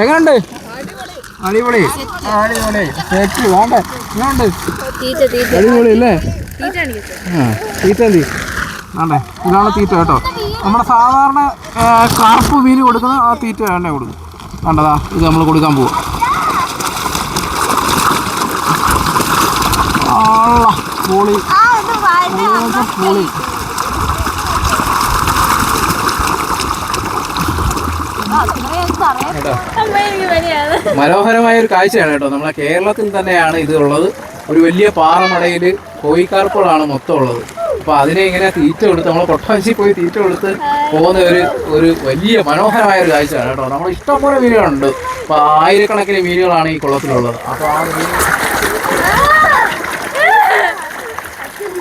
എങ്ങനുണ്ട്? അടിപൊളി. അടിപൊളി. തേക്ക് വേണ്ട? എങ്ങനുണ്ട്? അടിപൊളി അല്ലേ തീറ്റ വേണ്ടേ? ഇതാണ് തീറ്റ കേട്ടോ. നമ്മുടെ സാധാരണ കാർപ്പ് മീൻ കൊടുക്കുന്ന ആ തീറ്റ വേണ്ടേ കൊടുക്കും. വേണ്ടതാ ഇത് നമ്മൾ കൊടുക്കാൻ പോവാ. ആ പൊളി പൊളി. മനോഹരമായ ഒരു കാഴ്ചയാണ് കേട്ടോ നമ്മളെ കേരളത്തിൽ തന്നെയാണ് ഇത് ഉള്ളത് ഒരു വലിയ പാറമടയിൽ കോഴിക്കാർപ്പുകളാണ് മൊത്തം ഉള്ളത് അപ്പൊ അതിനെ ഇങ്ങനെ തീറ്റ കൊടുത്ത് നമ്മൾ കൊട്ടാഞ്ചി പോയി തീറ്റ കൊടുത്ത് പോകുന്ന ഒരു ഒരു വലിയ മനോഹരമായ ഒരു കാഴ്ചയാണ് കേട്ടോ നമ്മൾ ഇഷ്ടംപോലെ മീനുകളുണ്ട് അപ്പൊ ആയിരക്കണക്കിന് മീനുകളാണ് ഈ കുളത്തിലുള്ളത് അപ്പൊ ആ മീൻ അതെ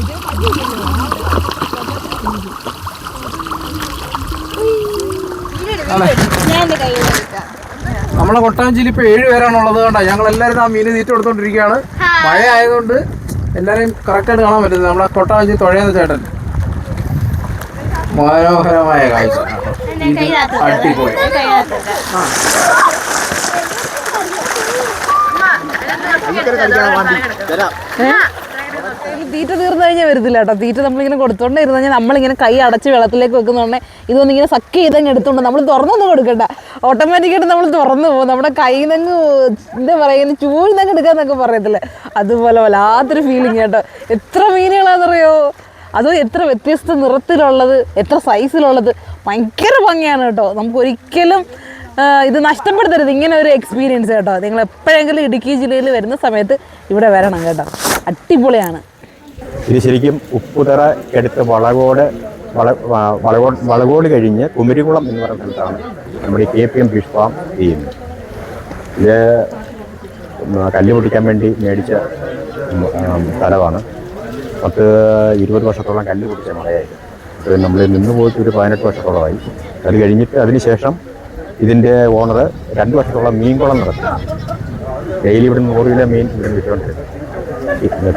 ഞാൻ എന്റെ കയ്യിൽ എടുക്കാം നമ്മളെ കൊട്ടാഞ്ചിയിൽ ഇപ്പൊ ഏഴ് പേരാണുള്ളത് കണ്ടാ? ഞങ്ങൾ എല്ലാവരും ആ മീന് തീറ്റ കൊടുത്തോണ്ടിരിക്കുകയാണ്. മഴ ആയതുകൊണ്ട് എല്ലാരെയും കറക്റ്റായിട്ട് കാണാൻ പറ്റുന്നത് നമ്മളെ കൊട്ടാഞ്ചി തുഴയുന്ന ചേട്ടൻ. മനോഹരമായ കാഴ്ച. അടിപൊളി. ഈ തീറ്റ തീർന്നു കഴിഞ്ഞാൽ വരുന്നില്ല കേട്ടോ. തീറ്റ നമ്മളിങ്ങനെ കൊടുത്തോണ്ടേ ഇരുന്ന് കഴിഞ്ഞാൽ നമ്മളിങ്ങനെ കൈ അടച്ച് വെള്ളത്തിലേക്ക് വെക്കുന്നതുകൊണ്ട് ഇതൊന്നും ഇങ്ങനെ സക്ക് ചെയ്തങ്ങ് എടുത്തോണ്ട് നമ്മൾ തുറന്നൊന്നും കൊടുക്കണ്ട. ഓട്ടോമാറ്റിക്കായിട്ട് നമ്മൾ തുറന്നു പോകും. നമ്മുടെ കയ്യിൽ നിന്ന് എന്താ പറയുക ചൂഴ്ന്നങ്ങ് എടുക്കാന്നൊക്കെ പറയത്തില്ലേ? അതുപോലെ വല്ലാത്തൊരു ഫീലിംഗ് കേട്ടോ. എത്ര മീനുകളാണെന്നറിയോ അതും എത്ര വ്യത്യസ്ത നിറത്തിലുള്ളത് എത്ര സൈസിലുള്ളത് ഭയങ്കര ഭംഗിയാണ് കേട്ടോ. നമുക്ക് ഒരിക്കലും ഇത് നഷ്ടപ്പെടുത്തരുത്. ഇങ്ങനെ ഒരു എക്സ്പീരിയൻസ് കേട്ടോ. നിങ്ങൾ എപ്പോഴെങ്കിലും ഇടുക്കി ജില്ലയിൽ വരുന്ന സമയത്ത് ഇവിടെ വരണം കേട്ടോ. അടിപൊളിയാണ്. ഇത് ശരിക്കും ഉപ്പുതറ എടുത്ത് വളകോട് വളകോട് വളകോട് കഴിഞ്ഞ് കുമരികുളം എന്ന് പറയുന്ന സ്ഥലത്താണ് നമ്മുടെ K P M fish farm ചെയ്യുന്നത്. ഇത് കല്ല് പൊട്ടിക്കാൻ വേണ്ടി മേടിച്ച സ്ഥലമാണ്. പത്ത് ഇരുപത് വർഷത്തോളം കല്ല് പൊട്ടിച്ച മഴയായിരുന്നു. അത് നമ്മൾ നിന്ന് പോയിട്ട് ഒരു പതിനെട്ട് വർഷത്തോളമായി. അത് കഴിഞ്ഞിട്ട് അതിന് ശേഷം ഇതിന്റെ ഓണർ രണ്ട് വർഷത്തോളം മീൻകുളം നടത്തി ഡെയിലി ഇവിടെ നൂറ് കിലോ മീൻ ഇവിടെ വിറ്റുകൊണ്ടിരുന്നു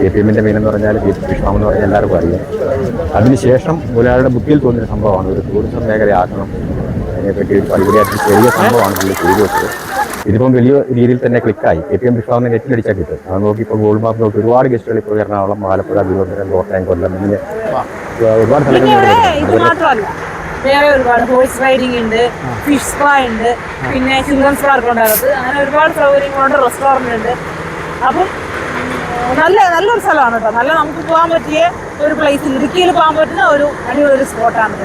കെ പി എമ്മിന്റെ മീൻ എന്ന് പറഞ്ഞാൽ ഫിഷ് ഫാം എന്ന് പറഞ്ഞാൽ എല്ലാവർക്കും അറിയാം. അതിനുശേഷം ഒരാളുടെ ബുദ്ധിയിൽ തോന്നിയ സംഭവമാണ്. ഒരു ടൂറിസം മേഖലയാക്കണം അതിനെപ്പറ്റി പരിപാടിയായിട്ട് ചെറിയ സംഭവമാണ് പുള്ളി ചെയ്തു വെച്ചത് ഇതിപ്പം വലിയ രീതിയിൽ തന്നെ ക്ലിക്കായി കെ പി എം ഫാമിന് നെറ്റിലടിച്ചാൽ കിട്ടും. അത് നോക്കി ഇപ്പോൾ ഗോൾഡ് മാപ്പ് നോക്കി ഒരുപാട് ഗസ്റ്റുകൾ ഇപ്പോൾ എറണാകുളം ആലപ്പുഴ തിരുവനന്തപുരം കോട്ടയം കൊല്ലം ഇങ്ങനെ ഒരുപാട് സ്ഥലങ്ങളിൽ വേറെ ഒരുപാട് ഹോഴ്സ് റൈഡിംഗ് ഉണ്ട് ഫിഷ് സ്പാ ഉണ്ട് പിന്നെ ചിൽഡ്രൻസ് പാർക്ക് ഉണ്ട്. അങ്ങനെ ഒരുപാട് സൗകര്യങ്ങളുണ്ട് റെസ്റ്റോറന്റ് ഉണ്ട്. അപ്പം നല്ല നല്ലൊരു സ്ഥലമാണ് കേട്ടോ. നല്ല നമുക്ക് പോകാൻ പറ്റിയ ഒരു പ്ലേസ് ഇടുക്കിയിൽ പോകാൻ പറ്റുന്ന ഒരു അടിപൊളി ഒരു സ്പോട്ടാണ്